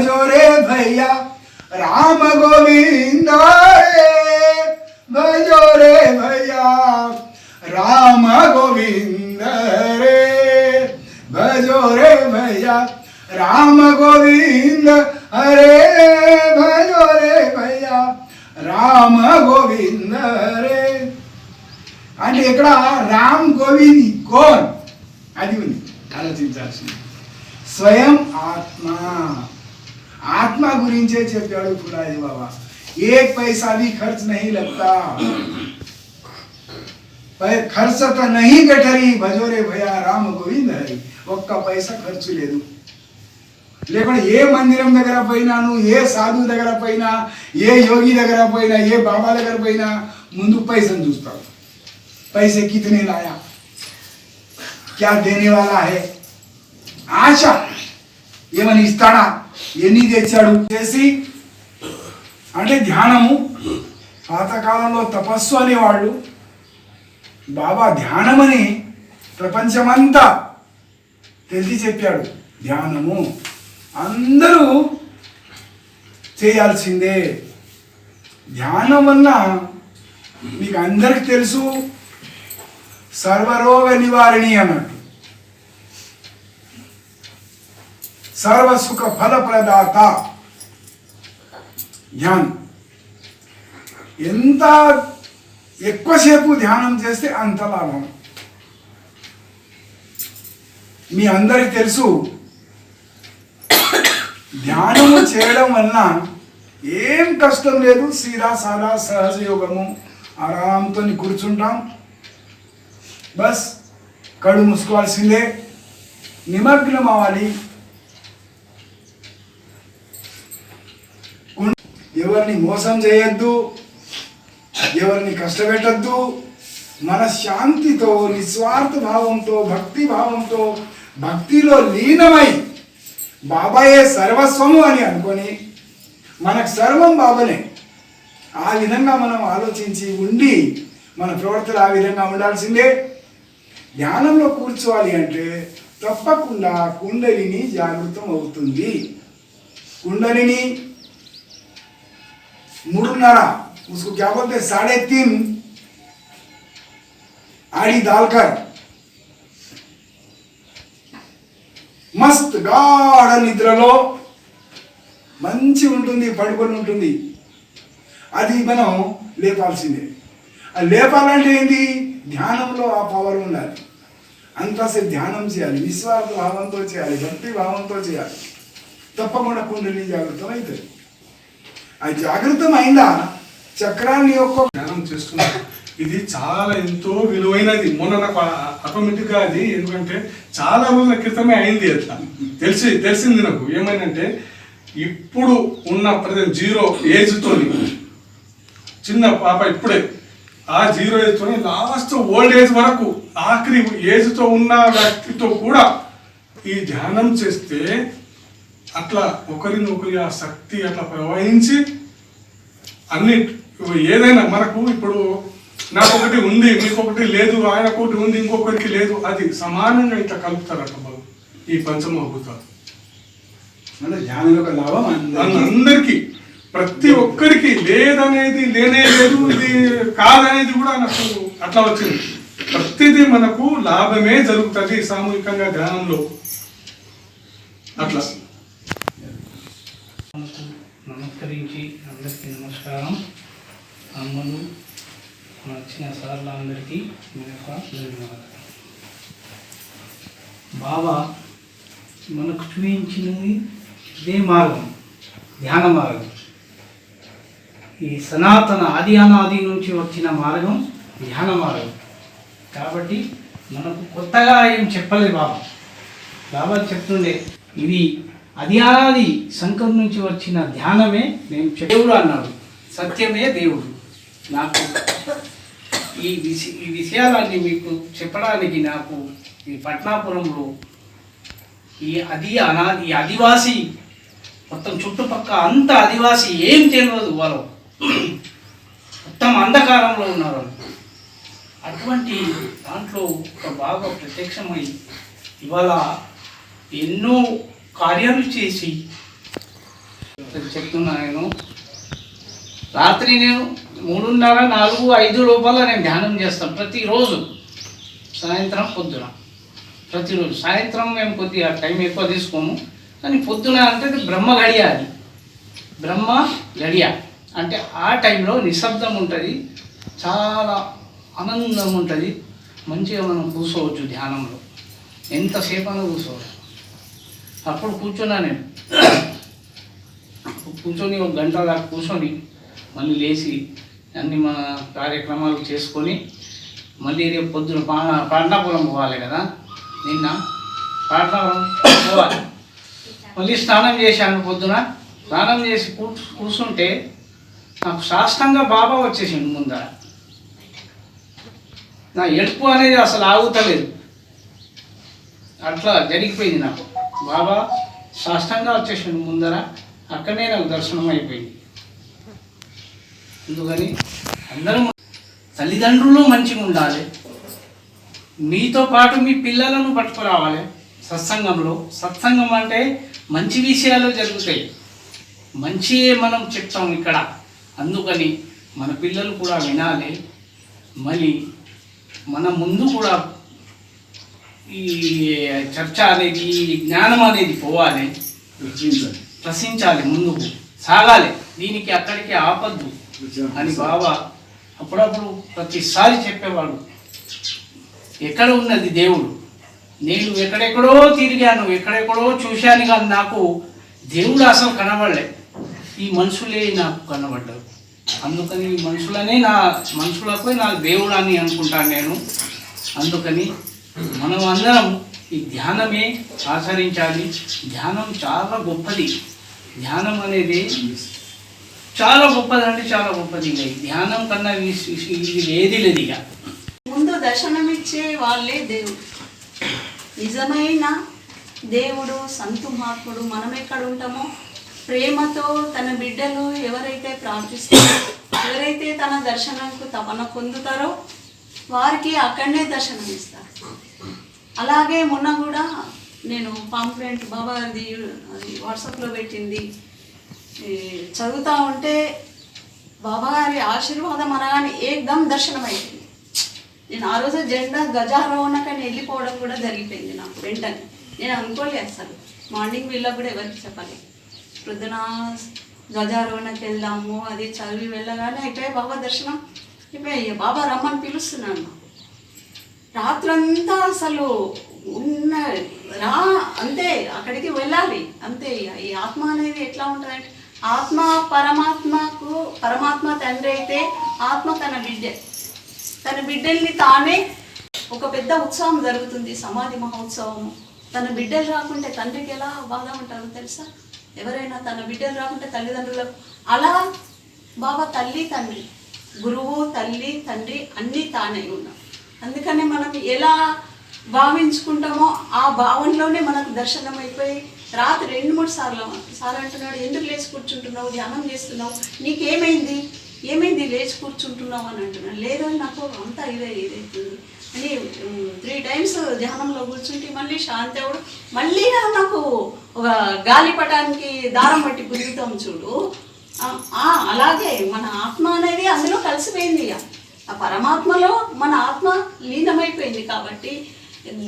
భజోరే భయ్యా రామ గోవింద భజోరే భయ్యా రామ గోవింద రే భజోరే భయ్యా రామ గోవింద హరే భజోరే భయ్యా రామ గోవింద రే అంటే ఇక్కడ రామ్ గోవింద్ కోన్ అది ఉంది ఆలోచించాల్సింది. స్వయం ఆత్మ. ఆత్మ గురించే చెప్పాడు పురాజీ బాబా एक पैसा भी खर्च नहीं लगता పై- ఖర్చు तो नहीं गठरी భజోరే భయ రామ గోవింద హరి ఒక్క పైసా ఖర్చు లేదు లేకుంటే ఏ మందిరం దగ్గర పోయినాను ఏ సాధువు దగ్గర పోయినా ఏ యోగి దగ్గర పోయినా ఏ బాబా దగ్గర పోయినా ముందు పైసను చూస్తాడు पैसे कितने लाया क्या देने वाला है ఆశ ఏమని ఇస్తాడా ఎన్ని తెచ్చాడు? చేసి అంటే ధ్యానము పాతకాలంలో తపస్సు అనేవాళ్ళు బాబా ధ్యానమని ప్రపంచమంతా తెలిసి చెప్పాడు. ధ్యానము. అందరూ చేయాల్సిందే. ధ్యానం వల్ల మీకు అందరికి తెలుసు. సర్వరోగ నివారణి అన్నట్టు. సర్వసుఖ ఫలప్రదాత. ధ్యానం. ఎంత ఎక్కువసేపు ధ్యానం చేస్తే అంత లాభం. మీ అందరికి తెలుసు ధ్యానము చేయడం వలన ఏం కష్టం లేదు సీదా సాదా సహజ యోగము. ఆరాంతో కూర్చుంటాం. బస్ కళ్ళు మూసుకోవాల్సిందే. నిమగ్నం అవ్వాలి ఎవరిని మోసం చేయొద్దు ఎవరిని కష్టపెట్టద్దు. మన శాంతితో నిస్వార్థ భావంతో భక్తి భావంతో భక్తిలో లీనమై బాబాయే సర్వస్వము అని అనుకొని మనకు సర్వం బాబనే. ఆ విధంగా మనం ఆలోచించి ఉండి మన ప్రవర్తన ఆ విధంగా ఉండాల్సిందే. ధ్యానంలో కూర్చోవాలి అంటే తప్పకుండా కుండలిని జాగృతం అవుతుంది కుండలిని మూడున్నర उसको क्या बोलते हैं साढ़े तीन आड़ी डालकर మస్త్ గాఢ నిద్రలో మంచి ఉంటుంది పడుకొని ఉంటుంది అది మనం లేపాల్సిందే అది లేపాలంటే ఏంటి ధ్యానంలో ఆ పవర్ ఉండాలి అంతసేపు ధ్యానం చేయాలి నిస్వార్థ భావంతో చేయాలి భక్తి భావంతో చేయాలి తప్పకుండా కుండలి జాగృతం అవుతుంది అది జాగృతం అయిందా చక్రాన్ని యొక్క ధ్యానం చేస్తున్నా. ఇది చాలా ఎంతో విలువైనది. మొన్న నాకు ఆటోమేటిక్గా అది ఎందుకంటే చాలా రోజుల క్రితమే అయింది అట్లా. తెలిసి తెలిసింది నాకు. ఏమైందంటే ఇప్పుడు ఉన్న ప్రజెంట్ జీరో ఏజ్ తోని చిన్న పాప ఇప్పుడే ఆ జీరో ఏజ్ తోని లాస్ట్ ఓల్డ్ ఏజ్ వరకు ఆఖరి ఏజ్తో ఉన్న వ్యక్తితో కూడా ఈ ధ్యానం చేస్తే అట్లా ఒకరినొకరి ఆ శక్తి అట్లా ప్రవహించి అన్ని ఏదైనా మనకు ఇప్పుడు నాకు ఒకటి ఉంది మీకు ఒకటి లేదు ఆయన ఒకటి ఉంది ఇంకొకరికి లేదు అది సమానంగా ఇట్లా కలుపుతారట బాబు. ఈ పంచమభూతాలు. అంటే ధ్యానం యొక్క లాభం అందరికీ. అందరికి. ప్రతి ఒక్కరికి లేదనేది లేనే లేదు ఇది కాదనేది కూడా నాకు అట్లా వచ్చింది. ప్రతిదీ మనకు లాభమే జరుగుతుంది సామూహికంగా ధ్యానంలో. అట్లా. నమస్కరించి అందరికీ నమస్కారం. అమ్మలు మన వచ్చిన సార్లు అందరికీ మీ యొక్క ధన్యవాదాలు. బాబా మనకు చూపించినది ఇదే మార్గం ధ్యాన మార్గం. ఈ సనాతన ఆది అనాది నుంచి వచ్చిన మార్గం ధ్యాన మార్గం. కాబట్టి మనకు కొత్తగా ఏం చెప్పలేదు బాబా. బాబా చెప్తుండే ఇది అది అనాది శంకర్ నుంచి వచ్చిన ధ్యానమే నేను దేవుడు అన్నాడు. సత్యమే దేవుడు. నాకు ఈ విష ఈ విషయాలన్నీ మీకు చెప్పడానికి నాకు ఈ పట్నాపురంలో ఈ అది అనాది ఈ ఆదివాసి మొత్తం చుట్టుపక్క అంత ఆదివాసి ఏం తెలియదు వాళ్ళు మొత్తం అంధకారంలో ఉన్నారు. అటువంటి దాంట్లో ఒక బాగా ప్రత్యక్షమై ఇవాళ ఎన్నో కార్యాలు చేసి. చెప్తున్నా నేను. రాత్రి నేను మూడున్నర నాలుగు ఐదు లోపల నేను ధ్యానం చేస్తాను ప్రతిరోజు. సాయంత్రం పొద్దున. ప్రతిరోజు. సాయంత్రం మేము కొద్దిగా టైం ఎక్కువ తీసుకోము. కానీ పొద్దున అంటే బ్రహ్మ గడియ అది. బ్రహ్మ గడియ అంటే ఆ టైంలో నిశ్శబ్దం ఉంటుంది. చాలా ఆనందం ఉంటుంది. మంచిగా మనం కూర్చోవచ్చు ధ్యానంలో. ఎంతసేపు అయినా కూర్చోవచ్చు. అప్పుడు కూర్చున్నా నేను కూర్చొని ఒక గంట దాకా కూర్చొని మళ్ళీ లేచి అన్ని మన కార్యక్రమాలు చేసుకొని మళ్ళీ రేపు పొద్దున పా పాండాపురం పోవాలి కదా నిన్న పాండాపురం పోవాలి మళ్ళీ స్నానం చేశాను పొద్దున. స్నానం చేసి కూర్చుంటే నాకు సాష్టంగా బాబా వచ్చేసింది ముందర. నా ఎడుపు అనేది అసలు ఆగుతలేదు. అట్లా జరిగిపోయింది నాకు. బాబా సాష్టంగా వచ్చేసిండు ముందర. అక్కడనే నాకు దర్శనం అయిపోయింది. అందుకని అందరం తల్లిదండ్రులు మంచిగా ఉండాలి. మీతో పాటు మీ పిల్లలను పట్టుకురావాలి. సత్సంగంలో. సత్సంగం అంటే మంచి విషయాలు జరుగుతాయి. మంచియే మనం చెప్తాం ఇక్కడ. అందుకని మన పిల్లలు కూడా వినాలి. మళ్ళీ మన ముందు కూడా ఈ చర్చ అనేది ఈ జ్ఞానం అనేది పోవాలి. రచించాలి ప్రశ్నించాలి ముందుకు సాగాలి. దీనికి అక్కడికి ఆపద్దు అని బాబా అప్పుడప్పుడు ప్రతిసారి చెప్పేవాడు. ఎక్కడ ఉన్నది దేవుడు? నేను ఎక్కడెక్కడో తిరిగాను ఎక్కడెక్కడో చూశాను కానీ నాకు దేవుడు అసలు కనబడలే. ఈ మనుషులే నాకు కనబడ్డారు. అందుకని ఈ మనుషులనే నా మనుషులపై నా దేవుడు అని అనుకుంటాను నేను. అందుకని మనం అందరం ఈ ధ్యానమే ఆచరించాలి. ధ్యానం చాలా గొప్పది. ధ్యానం అనేది చాలా గొప్పది అంటే చాలా గొప్పది ఇక. ఈ ధ్యానం కన్నా ఇది ఏది లేదు ఇక. ముందు దర్శనమిచ్చే వాళ్ళే దేవుడు. నిజమైన దేవుడు సంతు మహాత్ముడు మనం ఎక్కడ ఉంటామో ప్రేమతో తన బిడ్డలు ఎవరైతే ప్రార్థిస్తారో ఎవరైతే తన దర్శనంకు తపన పొందుతారో వారికి అక్కడనే దర్శనం ఇస్తారు అలాగే మొన్న కూడా నేను పాంప్లెంట్ బాబా అది అది వాట్సాప్లో పెట్టింది. చదువుతూ చదువుతా ఉంటే బాబాగారి ఆశీర్వాదం అనగానే ఏకదం దర్శనం అయిపోయింది నేను ఆ రోజు జెండా గజారోహణకని వెళ్ళిపోవడం కూడా జరిగిపోయింది నాకు వెంటనే. నేను అనుకోలేదు అసలు. మార్నింగ్ వీళ్ళకి కూడా ఎవరికి చెప్పాలి. ప్రొద్దున గజారోహణకి వెళ్దాము అది చదివి వెళ్ళగానే అయిపోయి బాబా దర్శనం. అయిపోయి బాబా రమ్మని పిలుస్తున్నాను. రాత్రంతా అసలు ఉన్న రా అంతే అక్కడికి వెళ్ళాలి. అంతే ఇక. ఈ ఆత్మ అనేది ఎట్లా ఉంటుందంటే ఆత్మ పరమాత్మకు పరమాత్మ తండ్రి అయితే ఆత్మ తన బిడ్డ. తన బిడ్డల్ని తానే ఒక పెద్ద ఉత్సవం జరుగుతుంది సమాధి మహోత్సవం తన బిడ్డలు రాకుంటే తండ్రికి ఎలా బాధ ఉంటారో తెలుసా? ఎవరైనా తన బిడ్డలు రాకుంటే తల్లిదండ్రులకు అలా బాబా తల్లి తండ్రి. గురువు తల్లి తండ్రి అన్నీ తానే ఉన్నాం. అందుకనే మనం ఎలా భావించుకుంటామో ఆ భావనలోనే మనకు దర్శనం అయిపోయి రాత్రి రెండు మూడు సార్లు సార్ అంటున్నాడు ఎందుకు లేచి కూర్చుంటున్నావు? ధ్యానం చేస్తున్నావు? నీకేమైంది? ఏమైంది లేచి కూర్చుంటున్నావు? అని అంటున్నాను లేదు నాకు అంతా ఇదే ఇదైతుంది అని త్రీ టైమ్స్ ధ్యానంలో కూర్చుంటే మళ్ళీ శాంతి అవడం మళ్ళీ నాకు ఒక గాలిపటానికి దారం పట్టి గుంజుతాం చూడు. అలాగే మన ఆత్మ అనేది అందులో కలిసిపోయింది ఇక. ఆ పరమాత్మలో మన ఆత్మ లీనమైపోయింది కాబట్టి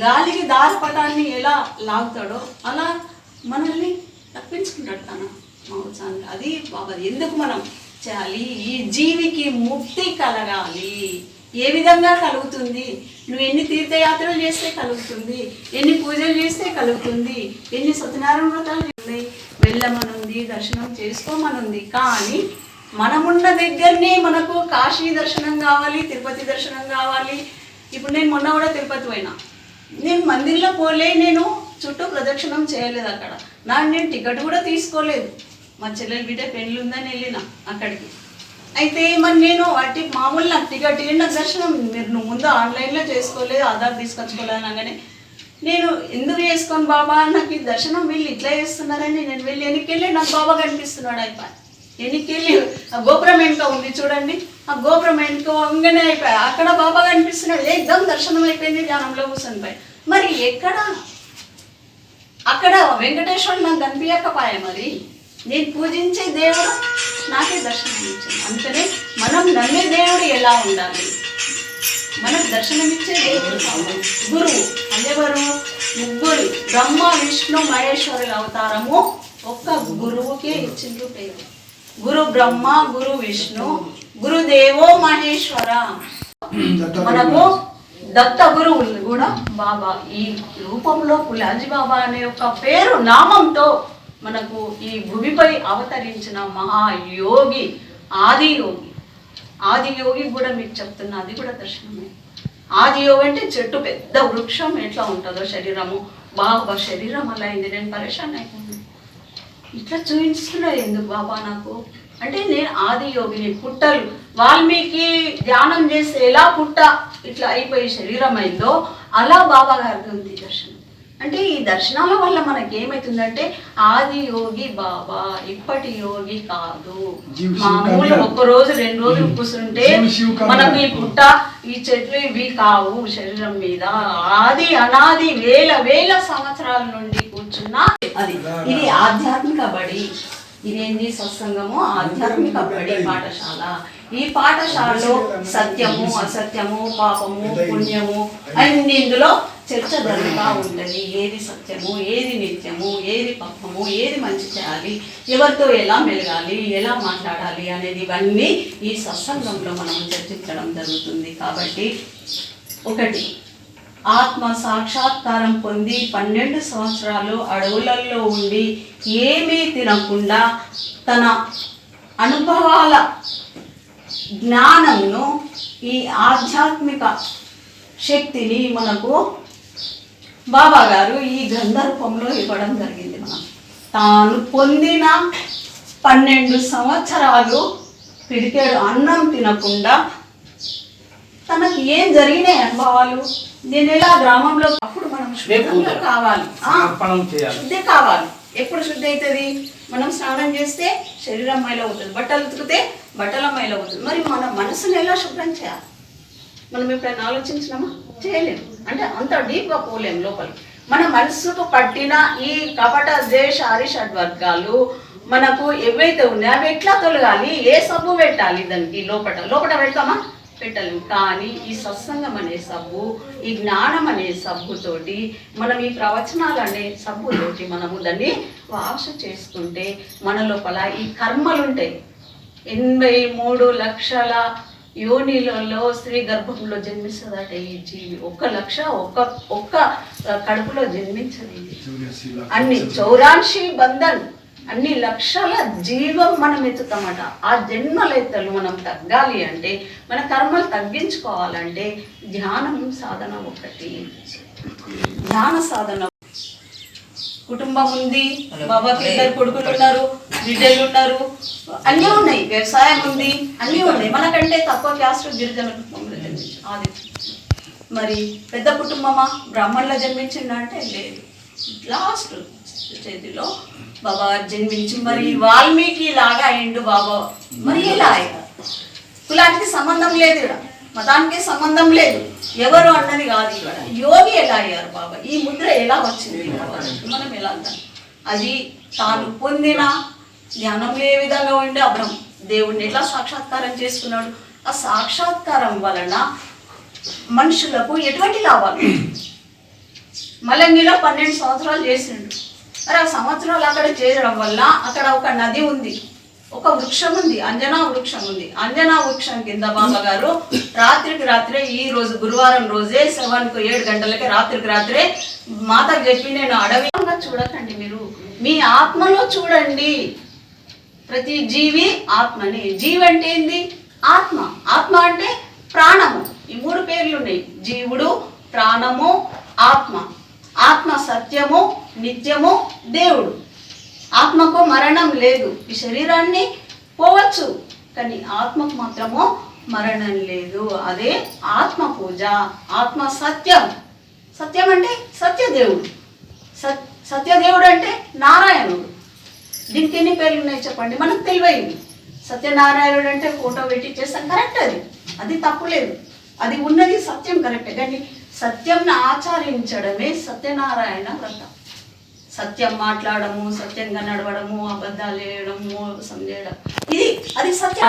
గాలికి దారపటాన్ని ఎలా లాగుతాడో అలా మనల్ని తప్పించుకుంటాడు తన మహోత్సవానికి అది బాబా ఎందుకు మనం చేయాలి? ఈ జీవికి ముక్తి కలగాలి. ఏ విధంగా కలుగుతుంది? నువ్వు ఎన్ని తీర్థయాత్రలు చేస్తే కలుగుతుంది? ఎన్ని పూజలు చేస్తే కలుగుతుంది? ఎన్ని సత్యనారాయణ వ్రతాలు వెళ్ళమను. వెళ్ళమనుంది దర్శనం చేసుకోమనుంది. కానీ మనమున్న దగ్గరనే మనకు కాశీ దర్శనం కావాలి తిరుపతి దర్శనం కావాలి. ఇప్పుడు నేను మొన్న కూడా తిరుపతి పోయినా. నేను మందిర్లో పోలే నేను చుట్టూ ప్రదక్షిణం చేయలేదు అక్కడ. నా నేను టికెట్ కూడా తీసుకోలేదు. మా చెల్లెలు బిడ్డ పెళ్ళి ఉందని వెళ్ళిన అక్కడికి. అయితే మరి నేను వాటి మామూలు నాకు టికెట్ నాకు దర్శనం. మీరు ముందు ఆన్లైన్లో చేసుకోలేదు ఆధార్ తీసుకొచ్చుకోలేదు అనగానే నేను ఎందుకు చేసుకోను బాబా? నాకు ఈ దర్శనం వీళ్ళు ఇట్లా చేస్తున్నారని నేను వెళ్ళి వెనక్కి నాకు బాబా కనిపిస్తున్నాడు అయిపోయి వెనక్కి ఆ గోపురం వెనుక ఉంది చూడండి. ఆ గోపురం వెనుక వంగనే అయిపోయి అక్కడ బాబా కనిపిస్తున్నాడు. ఏకదం దర్శనం అయిపోయింది ధ్యానంలో కూర్చొని మరి ఎక్కడ? అక్కడ వెంకటేశ్వరుడు నాకు కనిపించకపోయా మరి? నేను పూజించే దేవుడు నాకే దర్శనం ఇచ్చాడు. అందుకనే మనం నమ్మే దేవుడు ఎలా ఉండాలి? మనకు దర్శనమిచ్చే గురువు అందెవరు ముగ్గురు బ్రహ్మ విష్ణు మహేశ్వరుల అవతారము ఒక్క గురువుకే ఇచ్చిండ్రు పేరు. గురు బ్రహ్మ గురు విష్ణు గురుదేవో మహేశ్వర. మనము దత్త గురువులు కూడా. బాబా ఈ రూపంలో పులాజీ బాబా అనే ఒక పేరు నామంతో మనకు ఈ భూమిపై అవతరించిన మహాయోగి ఆది యోగి ఆది యోగి కూడా మీకు చెప్తున్నా అది కూడా దర్శనమే. ఆది యోగి అంటే చెట్టు పెద్ద వృక్షం ఎట్లా ఉంటుందో శరీరము. బాబా శరీరం అలా అయింది నేను పరేషాన్ అయిపోయింది ఇట్లా చూపించుతున్నారు ఎందుకు బాబా నాకు? అంటే నేను ఆది యోగిని పుట్టలు వాల్మీకి ధ్యానం చేస్తే ఎలా పుట్ట ఇట్లా అయిపోయి శరీరం అయిందో అలా బాబా గారికి ఉంది దర్శనం. అంటే ఈ దర్శనాల వల్ల మనకి ఏమవుతుందంటే ఆది యోగి బాబా ఇప్పటి యోగి కాదు. మామూలు. ఒక్క రోజు రెండు రోజులు కూర్చుంటే. మనకు ఈ పుట్ట ఈ చెట్లు ఇవి కావు శరీరం మీద. ఆది అనాది వేల వేల సంవత్సరాల నుండి కూర్చున్న అది. ఇది ఆధ్యాత్మిక బడి. ఇదేంది సత్సంగము? ఆధ్యాత్మిక బడి పాఠశాల. ఈ పాఠశాలలో సత్యము అసత్యము పాపము పుణ్యము అన్ని ఇందులో చర్చ జరుగుతూ ఉంటుంది. ఏది సత్యము ఏది నిత్యము ఏది పాపము ఏది మంచి చేయాలి ఎవరితో ఎలా మెలగాలి ఎలా మాట్లాడాలి అనేది ఇవన్నీ ఈ సత్సంగంలో మనం చర్చించడం జరుగుతుంది. కాబట్టి ఒకటి ఆత్మ సాక్షాత్కారం పొంది పన్నెండు సంవత్సరాలు అడవులలో ఉండి ఏమీ తినకుండా తన అనుభవాల జ్ఞానంను ఈ ఆధ్యాత్మిక శక్తిని మనకు బాబా గారు ఈ గ్రంథ రూపంలో ఇవ్వడం జరిగింది మనం. తాను పొందిన పన్నెండు సంవత్సరాలు పిడికేడు అన్నం తినకుండా తనకి ఏం జరిగినాయి అనుభవాలు నేను ఎలా గ్రామంలో అప్పుడు మనం శుద్ధంగా కావాలి. శుద్ధి కావాలి. ఎప్పుడు శుద్ధి అవుతుంది? మనం స్నానం చేస్తే శరీరం మైలో అవుతుంది బట్టలు ఉతికితే బట్టల మైలో అవుతుంది మరి మన మనసుని ఎలా శుభ్రం చేయాలి? మనం ఎప్పుడైనా ఆలోచించినామా? చేయలేము అంటే అంత డీప్గా పోలేము లోపలికి. మన మనసుకు పట్టిన ఈ కపట ద్వేష హరిషడ్ వర్గాలు మనకు ఏవైతే ఉన్నాయో అవి ఎట్లా తొలగాలి? ఏ సబ్బు పెట్టాలి దానికి? లోపట. లోపట పెడతామా? పెట్టలేము కానీ ఈ సత్సంగం అనే సబ్బు ఈ జ్ఞానం అనే సబ్బుతోటి మనం ఈ ప్రవచనాలు అనే సబ్బుతోటి మనము దాన్ని వాష చేసుకుంటే మన లోపల ఈ కర్మలు ఉంటాయి ఎనభై మూడు లక్షల యోనిలలో స్త్రీ గర్భంలో జన్మిస్తుందట ఈ జీవి. ఒక్క లక్ష ఒక్క ఒక్క కడుపులో జన్మించదు అన్ని చౌరాంశి బంధన్. అన్ని లక్షల జీవం మనం ఎత్తుతామట. ఆ జన్మలెత్తలు మనం తగ్గాలి అంటే మన కర్మలు తగ్గించుకోవాలంటే ధ్యానం సాధన ఒకటి. ధ్యాన సాధన. కుటుంబం ఉంది బాబాకి ఇద్దరు కొడుకులు ఉన్నారు బిడ్డలు ఉన్నారు. అన్నీ ఉన్నాయి వ్యవసాయం ఉంది అన్నీ ఉన్నాయి. మనకంటే తక్కువ క్యాస్ట్ గిరిజన కుటుంబంలో జన్మించు ఆది. మరి పెద్ద కుటుంబమా? బ్రాహ్మణుల జన్మించిందా అంటే లేదు. లాస్ట్ స్థితిలో బాబా జన్మించి మరి వాల్మీకి లాగా అయిండు బాబా. మరి ఎలా అయ్యారు కులానికి సంబంధం లేదు ఇక్కడ మతానికి సంబంధం లేదు. ఎవరు అన్నది కాదు ఇక్కడ యోగి ఎలా అయ్యారు బాబా? ఈ ముద్ర ఎలా వచ్చింది మనం ఎలా అంటాం అది తాను పొందిన ధ్యానంలో ఏ విధంగా ఉండే అబ్రహం? దేవుడిని ఎలా సాక్షాత్కారం చేసుకున్నాడు? ఆ సాక్షాత్కారం వలన మనుషులకు ఎటువంటి లాభాలు? మలంగిలో పన్నెండు సంవత్సరాలు చేసిండు. మరి ఆ సంవత్సరాలు అక్కడ చేరడం వల్ల అక్కడ ఒక నది ఉంది. ఒక వృక్షం ఉంది అంజనా వృక్షం ఉంది. అంజనా వృక్షం కింద బాబా గారు రాత్రికి రాత్రే ఈ రోజు గురువారం రోజే సెవెన్కు ఏడు గంటలకి రాత్రికి రాత్రే మాతకు చెప్పి నేను అడవిగా చూడకండి మీరు. మీ ఆత్మలో చూడండి. ప్రతి జీవి ఆత్మని. జీవి అంటే ఏంది? ఆత్మ. ఆత్మ అంటే ప్రాణము. ఈ మూడు పేర్లు ఉన్నాయి. జీవుడు ప్రాణము ఆత్మ. ఆత్మ సత్యము నిత్యము దేవుడు. ఆత్మకు మరణం లేదు. ఈ శరీరాన్ని పోవచ్చు కానీ ఆత్మకు మాత్రము మరణం లేదు. అదే ఆత్మ పూజ ఆత్మ సత్యం. సత్యం అంటే సత్యదేవుడు. సత్ సత్యదేవుడు అంటే నారాయణుడు. దీనికి ఎన్ని పేర్లు ఉన్నాయి చెప్పండి? మనకు తెలివైంది సత్యనారాయణుడు అంటే ఫోటో పెట్టి చేస్తాం. కరెక్ట్ అది. అది తప్పులేదు అది ఉన్నది సత్యం కరెక్ట్. కానీ సత్యంను ఆచరించడమే సత్యనారాయణ వ్రతం. సత్యం మాట్లాడము సత్యంగా నడవడము అబద్ధాలు వేయడము మోసం చేయడం. ఇది అది సత్యం.